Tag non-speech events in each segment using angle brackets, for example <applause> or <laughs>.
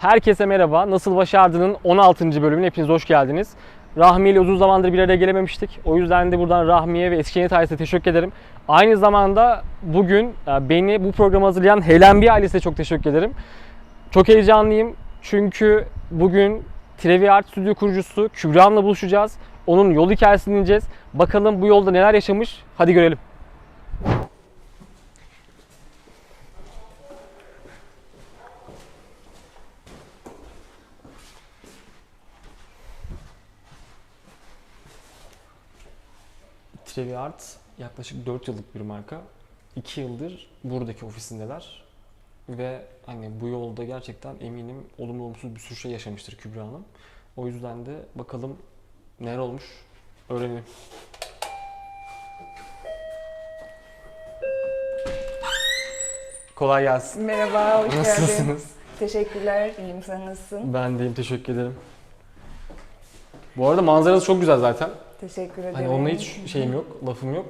Herkese merhaba. Nasıl Başardın'ın 16. bölümüne hepiniz hoş geldiniz. Rahmi ile uzun zamandır bir araya gelememiştik. O yüzden de buradan Rahmi'ye ve Eskişehir ailesine teşekkür ederim. Aynı zamanda bugün e, beni bu programı hazırlayan Helen bir ailesine çok teşekkür ederim. Çok heyecanlıyım çünkü bugün Trevi Art Stüdyo kurucusu Kübra Hanım'la buluşacağız. Onun yol hikayesini dinleyeceğiz. Bakalım bu yolda neler yaşamış. Hadi görelim. Trevi Art yaklaşık 4 yıllık bir marka. 2 yıldır buradaki ofisindeler. Ve hani bu yolda gerçekten eminim olumlu olumsuz bir sürü şey yaşamıştır Kübra Hanım. O yüzden de bakalım neler olmuş öğrenelim. Kolay gelsin. Merhaba, hoş geldin. Nasılsınız? Teşekkürler, iyiyim. Sen nasılsın? Ben deyim teşekkür ederim. Bu arada manzarası çok güzel zaten. Teşekkür ederim. Hani onunla hiç şeyim yok, lafım yok.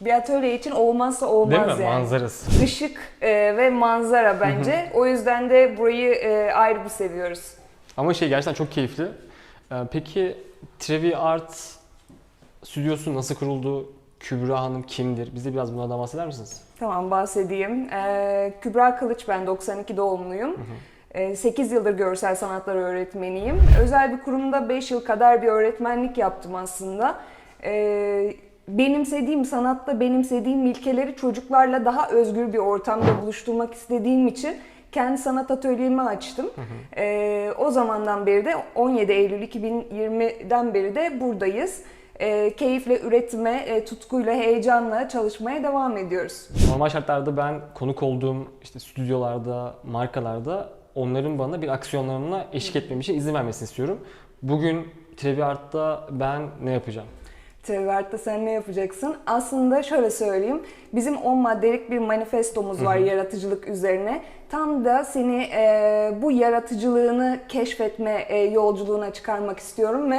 Bir atölye için olmazsa olmaz Değil mi? yani. Manzarası. Işık e, ve manzara bence. o yüzden de burayı e, ayrı bir seviyoruz. Ama şey gerçekten çok keyifli. Ee, peki Trevi Art stüdyosu nasıl kuruldu? Kübra Hanım kimdir? Bize biraz bunlardan bahseder misiniz? Tamam bahsedeyim. E, Kübra Kılıç ben 92 doğumluyum. 8 yıldır görsel sanatlar öğretmeniyim. Özel bir kurumda 5 yıl kadar bir öğretmenlik yaptım aslında. E, benimsediğim sanatta benimsediğim ilkeleri çocuklarla daha özgür bir ortamda buluşturmak istediğim için kendi sanat atölyemi açtım. E, o zamandan beri de 17 Eylül 2020'den beri de buradayız. E, keyifle üretime, e, tutkuyla, heyecanla çalışmaya devam ediyoruz. Normal şartlarda ben konuk olduğum işte stüdyolarda, markalarda onların bana bir aksiyonlarına eşlik etmem için izin vermesini istiyorum. Bugün Trevi Art'ta ben ne yapacağım? Trevert'te sen ne yapacaksın? Aslında şöyle söyleyeyim. Bizim 10 maddelik bir manifestomuz var yaratıcılık üzerine. Tam da seni e, bu yaratıcılığını keşfetme e, yolculuğuna çıkarmak istiyorum ve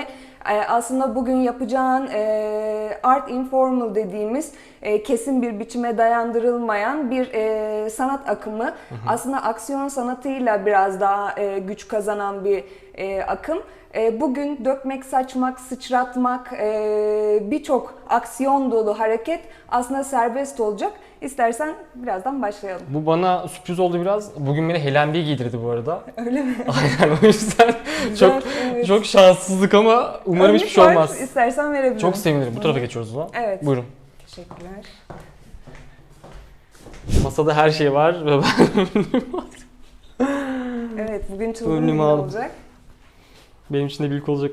e, aslında bugün yapacağın e, art informal dediğimiz e, kesin bir biçime dayandırılmayan bir e, sanat akımı. Aslında aksiyon sanatıyla biraz daha e, güç kazanan bir e, akım. E, Bugün dökmek, saçmak, sıçratmak, e, birçok aksiyon dolu hareket aslında serbest olacak. İstersen birazdan başlayalım. Bu bana sürpriz oldu biraz. Bugün beni Helen Bey giydirdi bu arada. <laughs> Öyle mi? <laughs> Aynen o yüzden çok evet. çok şanssızlık ama umarım hiçbir Önlük şey var, olmaz. İstersen verebilirim. Çok sevinirim. Bu tarafa geçiyoruz o zaman. Evet. Buyurun. Teşekkürler. Masada her şey var ve ben Evet, bugün çılgın olacak. benim için de büyük olacak.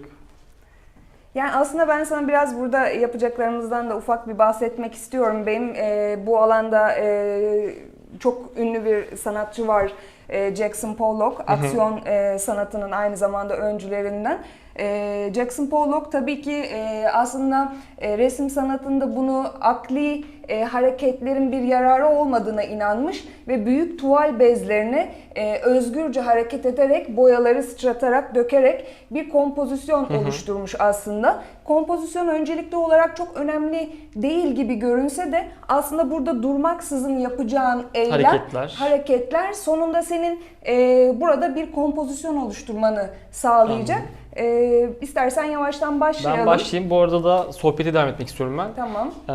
Yani aslında ben sana biraz burada yapacaklarımızdan da ufak bir bahsetmek istiyorum. Benim e, bu alanda e, çok ünlü bir sanatçı var. E, Jackson Pollock, aksiyon e, sanatının aynı zamanda öncülerinden. E, Jackson Pollock tabii ki e, aslında e, resim sanatında bunu akli e, hareketlerin bir yararı olmadığına inanmış ve büyük tuval bezlerini e, özgürce hareket ederek, boyaları sıçratarak, dökerek bir kompozisyon oluşturmuş aslında. Kompozisyon öncelikli olarak çok önemli değil gibi görünse de aslında burada durmaksızın yapacağın eylem, Hareketler. hareketler sonunda senin e, burada bir kompozisyon oluşturmanı sağlayacak. E, istersen yavaştan başlayalım. Ben başlayayım. Bu arada da sohbeti devam etmek istiyorum ben. Tamam. Ee,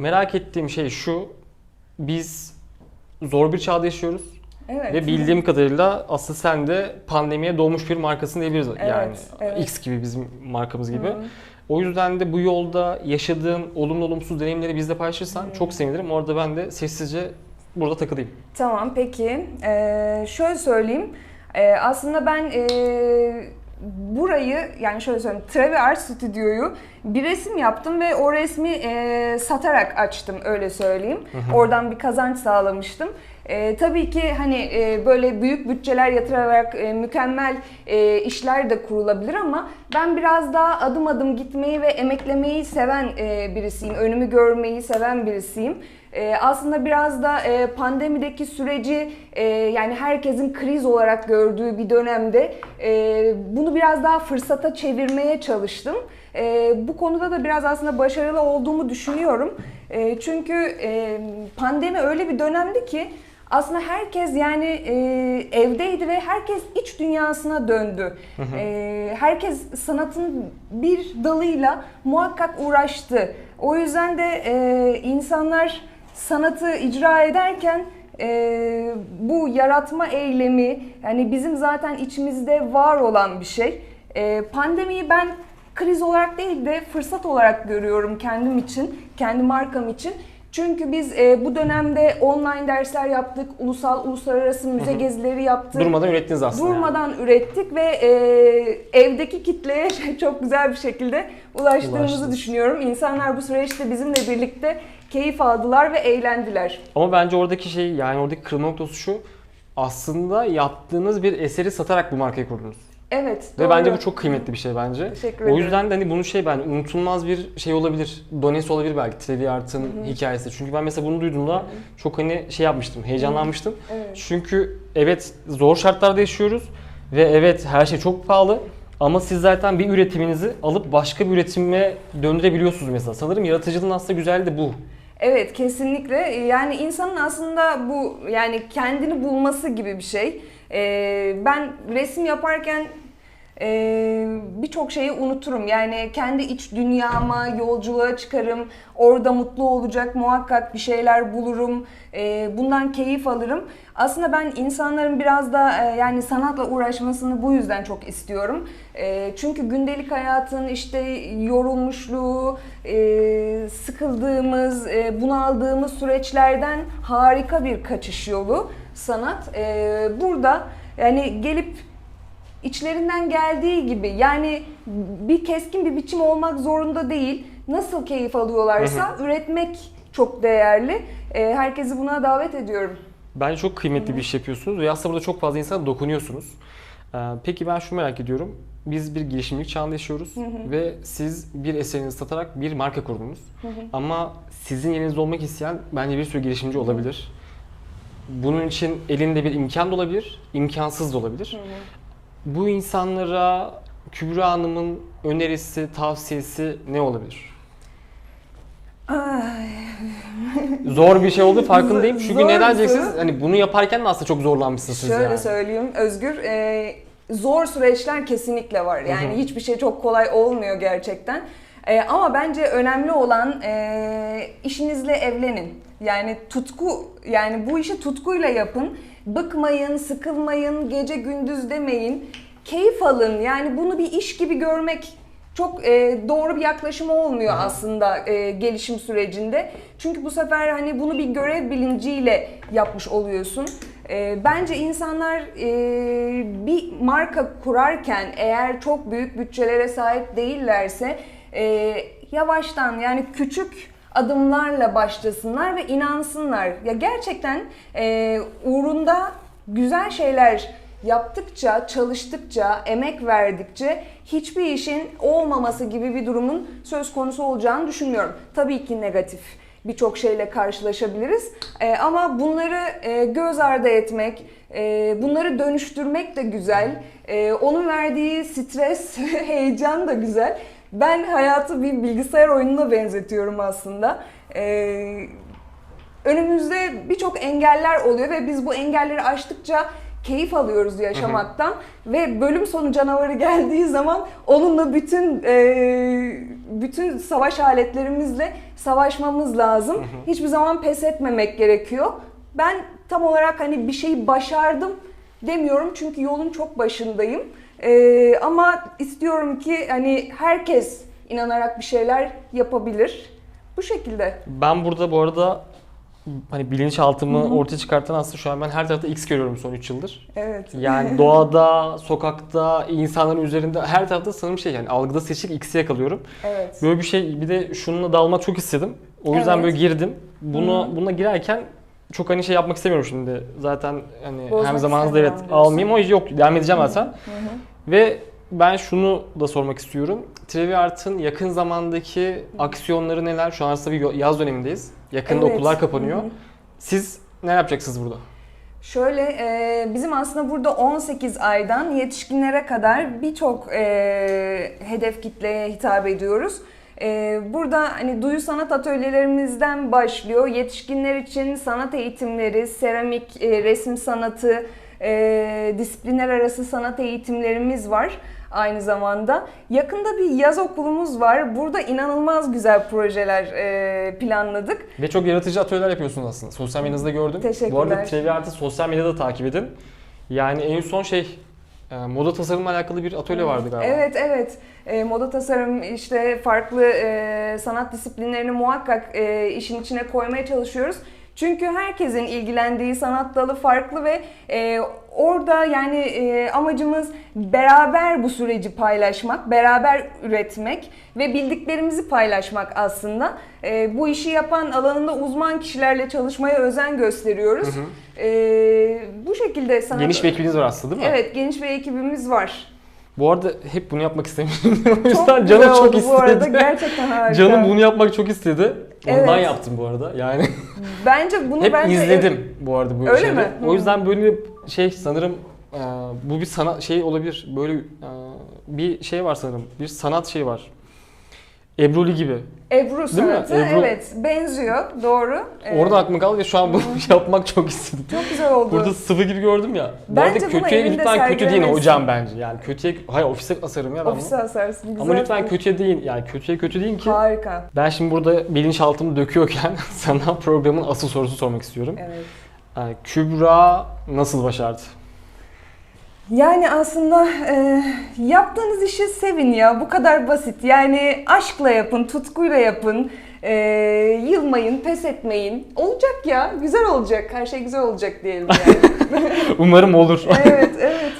merak ettiğim şey şu. Biz zor bir çağda yaşıyoruz. Evet. Ve bildiğim kadarıyla aslında sen de pandemiye doğmuş bir markasın diyebiliriz. Evet, yani evet. X gibi bizim markamız gibi. Hı. O yüzden de bu yolda yaşadığın olumlu olumsuz deneyimleri bizle paylaşırsan çok sevinirim. Orada ben de sessizce burada takılayım. Tamam peki. Ee, şöyle söyleyeyim. Ee, aslında ben ee, burayı yani şöyle söyleyeyim. Trevi Art Stüdyo'yu bir resim yaptım ve o resmi ee, satarak açtım öyle söyleyeyim. Oradan bir kazanç sağlamıştım. Ee, tabii ki hani ee, böyle büyük bütçeler yatırarak ee, mükemmel ee, işler de kurulabilir ama ben biraz daha adım adım gitmeyi ve emeklemeyi seven ee, birisiyim. Önümü görmeyi seven birisiyim. Ee, aslında biraz da e, pandemideki süreci e, yani herkesin kriz olarak gördüğü bir dönemde e, bunu biraz daha fırsata çevirmeye çalıştım. E, bu konuda da biraz aslında başarılı olduğumu düşünüyorum. E, çünkü e, pandemi öyle bir dönemdi ki aslında herkes yani e, evdeydi ve herkes iç dünyasına döndü. E, herkes sanatın bir dalıyla muhakkak uğraştı. O yüzden de e, insanlar sanatı icra ederken e, bu yaratma eylemi yani bizim zaten içimizde var olan bir şey. E, pandemiyi ben kriz olarak değil de fırsat olarak görüyorum kendim için, kendi markam için. Çünkü biz e, bu dönemde online dersler yaptık, ulusal, uluslararası müze gezileri yaptık. Durmadan ürettiniz aslında. yani. Durmadan ürettik ve e, evdeki kitleye <laughs> çok güzel bir şekilde ulaştığımızı Ulaştınız. düşünüyorum. İnsanlar bu süreçte bizimle birlikte keyif aldılar ve eğlendiler. Ama bence oradaki şey yani oradaki kırılma noktası şu. Aslında yaptığınız bir eseri satarak bu markayı kurdunuz. Evet. Ve doğru. bence bu çok kıymetli bir şey bence. Teşekkür O ederim. yüzden de hani bunun şey bence unutulmaz bir şey olabilir. Donesi olabilir belki Trevi Art'ın hikayesi. Çünkü ben mesela bunu duyduğumda çok hani şey yapmıştım, heyecanlanmıştım. Evet. Çünkü evet zor şartlarda yaşıyoruz ve evet her şey çok pahalı. Ama siz zaten bir üretiminizi alıp başka bir üretime döndürebiliyorsunuz mesela. Sanırım yaratıcılığın aslında güzelliği de bu. Evet kesinlikle yani insanın aslında bu yani kendini bulması gibi bir şey. Ee, ben resim yaparken e, birçok şeyi unuturum. Yani kendi iç dünyama yolculuğa çıkarım. Orada mutlu olacak muhakkak bir şeyler bulurum. Ee, bundan keyif alırım. Aslında ben insanların biraz da e, yani sanatla uğraşmasını bu yüzden çok istiyorum. E, çünkü gündelik hayatın işte yorulmuşluğu, e, sıkıldığımız, e, bunaldığımız süreçlerden harika bir kaçış yolu sanat. E, burada yani gelip içlerinden geldiği gibi yani bir keskin bir biçim olmak zorunda değil. Nasıl keyif alıyorlarsa üretmek çok değerli. E, herkesi buna davet ediyorum. Bence çok kıymetli bir iş yapıyorsunuz ve aslında burada çok fazla insana dokunuyorsunuz. Ee, Peki ben şunu merak ediyorum. Biz bir girişimcilik çağında yaşıyoruz ve siz bir eserinizi satarak bir marka kurdunuz. Ama sizin yerinizde olmak isteyen bence bir sürü girişimci olabilir. Bunun için elinde bir imkan da olabilir, imkansız da olabilir. Bu insanlara Kübra Hanım'ın önerisi, tavsiyesi ne olabilir? Ay, Zor bir şey oldu farkındayım. Çünkü Zor neden diyeceksiniz? Hani bunu yaparken de aslında çok zorlanmışsınız siz Şöyle yani. söyleyeyim Özgür, e, zor süreçler kesinlikle var. Yani Hı hı. hiçbir şey çok kolay olmuyor gerçekten. E, ama bence önemli olan e, işinizle evlenin. Yani tutku, yani bu işi tutkuyla yapın. Bıkmayın, sıkılmayın, gece gündüz demeyin. Keyif alın. Yani bunu bir iş gibi görmek çok e, doğru bir yaklaşım olmuyor aslında e, gelişim sürecinde. Çünkü bu sefer hani bunu bir görev bilinciyle yapmış oluyorsun. E, bence insanlar e, bir marka kurarken eğer çok büyük bütçelere sahip değillerse e, yavaştan yani küçük adımlarla başlasınlar ve inansınlar. Ya gerçekten e, uğrunda güzel şeyler yaptıkça, çalıştıkça, emek verdikçe hiçbir işin olmaması gibi bir durumun söz konusu olacağını düşünmüyorum. Tabii ki negatif birçok şeyle karşılaşabiliriz. Ee, ama bunları e, göz ardı etmek, e, bunları dönüştürmek de güzel. E, onun verdiği stres, <laughs> heyecan da güzel. Ben hayatı bir bilgisayar oyununa benzetiyorum aslında. E, önümüzde birçok engeller oluyor ve biz bu engelleri aştıkça keyif alıyoruz yaşamaktan ve bölüm sonu canavarı <laughs> geldiği zaman onunla bütün e, bütün savaş aletlerimizle savaşmamız lazım. Hiçbir zaman pes etmemek gerekiyor. Ben tam olarak hani bir şeyi başardım demiyorum çünkü yolun çok başındayım. E, ama istiyorum ki hani herkes inanarak bir şeyler yapabilir. Bu şekilde. Ben burada bu arada hani bilinçaltımı ortaya çıkartan aslında şu an ben her tarafta X görüyorum son 3 yıldır. Evet. Yani <laughs> doğada, sokakta, insanların üzerinde her tarafta sanırım şey yani algıda seçik X'i yakalıyorum. Evet. Böyle bir şey bir de şununla dalmak çok istedim. O yüzden Evet. böyle girdim. Bunu buna girerken çok hani şey yapmak istemiyorum şimdi. Zaten hani Bozmak hem zamanınızda evet almayayım ama yok devam edeceğim zaten. Ve ben şunu da sormak istiyorum. Trevi Art'ın yakın zamandaki aksiyonları neler? Şu an aslında bir yaz dönemindeyiz. Yakında Evet. okullar kapanıyor. Hı hı. Siz ne yapacaksınız burada? Şöyle e, bizim aslında burada 18 aydan yetişkinlere kadar birçok e, hedef kitleye hitap ediyoruz. Ee, burada hani duyu sanat atölyelerimizden başlıyor. Yetişkinler için sanat eğitimleri, seramik, e, resim sanatı, e, disiplinler arası sanat eğitimlerimiz var aynı zamanda. Yakında bir yaz okulumuz var. Burada inanılmaz güzel projeler e, planladık. Ve çok yaratıcı atölyeler yapıyorsunuz aslında. Sosyal medyanızda gördüm. Teşekkürler. Bu arada TV Art'ı sosyal medyada takip edin. Yani en son şey e, moda tasarımla alakalı bir atölye vardı galiba. Evet evet. E, moda tasarım işte farklı e, sanat disiplinlerini muhakkak e, işin içine koymaya çalışıyoruz. Çünkü herkesin ilgilendiği sanat dalı farklı ve e, orada yani e, amacımız beraber bu süreci paylaşmak, beraber üretmek ve bildiklerimizi paylaşmak aslında. E, bu işi yapan alanında uzman kişilerle çalışmaya özen gösteriyoruz. Hı hı. E, bu şekilde sanat... Geniş bir ekibiniz var aslında değil mi? Evet geniş bir ekibimiz var. Bu arada hep bunu yapmak istemiştim. <laughs> o Çok yüzden canım çok oldu istedi. bu arada gerçekten <laughs> harika. Canım bunu yapmak çok istedi. Ondan Evet. yaptım bu arada. Yani Bence bunu hep ben de- izledim bu arada bu Öyle şeyleri. mi? O yüzden böyle şey sanırım e, bu bir sanat şey olabilir. Böyle e, bir şey var sanırım. Bir sanat şey var. Ebruli gibi. Ebru mi? sanatı Ebru- evet benziyor doğru. <laughs> Orada aklıma kaldı ve şu an bunu <laughs> yapmak çok istedim. çok güzel oldu. Burada sıvı gibi gördüm ya. Bu Bence arada bunu kötüye evinde lütfen kötü deyin sergilemelisin. hocam bence. Yani kötüye hayır ofise asarım ya ben Ofise bunu. asarsın güzel. Ama lütfen kötüye deyin. Yani kötüye kötü deyin ki Harika. ben şimdi burada bilinçaltımı döküyorken <laughs> sana programın asıl sorusunu sormak istiyorum. Evet. Yani Kübra nasıl başardı? Yani aslında e, yaptığınız işi sevin ya bu kadar basit. Yani aşkla yapın, tutkuyla yapın. E, yılmayın, pes etmeyin. Olacak ya, güzel olacak. Her şey güzel olacak diyelim yani. <laughs> Umarım olur. evet, evet.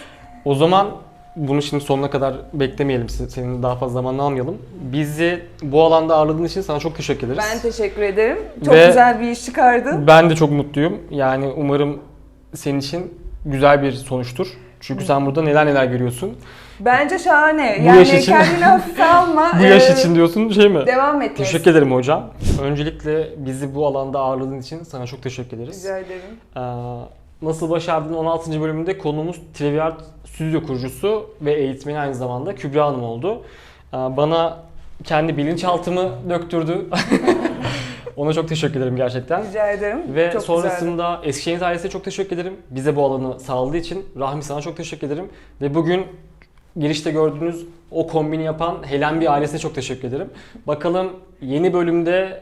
o zaman bunu şimdi sonuna kadar beklemeyelim. se- Senin daha fazla zamanını almayalım. Bizi bu alanda ağırladığın için sana çok teşekkür ederiz. Ben teşekkür ederim. Çok Ve- güzel bir iş çıkardın. Ben de çok mutluyum. Yani umarım senin için güzel bir sonuçtur. Çünkü sen burada neler neler görüyorsun. Bence şahane. Bu yani yaş için- kendini hafife <laughs> alma. Bu yaş Ee, için diyorsun şey mi? Devam et. Teşekkür ederim hocam. Öncelikle bizi bu alanda ağırladığın için sana çok teşekkür ederiz. Rica ederim. Ee, Nasıl Başardın 16. bölümünde konuğumuz Trivial Stüdyo kurucusu ve eğitmeni aynı zamanda Kübra Hanım oldu. Ee, Bana kendi bilinçaltımı döktürdü. <laughs> Ona çok teşekkür ederim gerçekten. Rica ederim. Ve Çok sonrasında Eskişehir ailesine çok teşekkür ederim. Bize bu alanı sağladığı için. Rahmi sana çok teşekkür ederim. Ve bugün girişte gördüğünüz o kombini yapan Helen bir ailesine çok teşekkür ederim. Bakalım yeni bölümde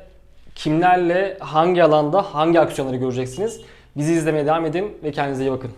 kimlerle, hangi alanda, hangi aksiyonları göreceksiniz. Bizi izlemeye devam edin ve kendinize iyi bakın.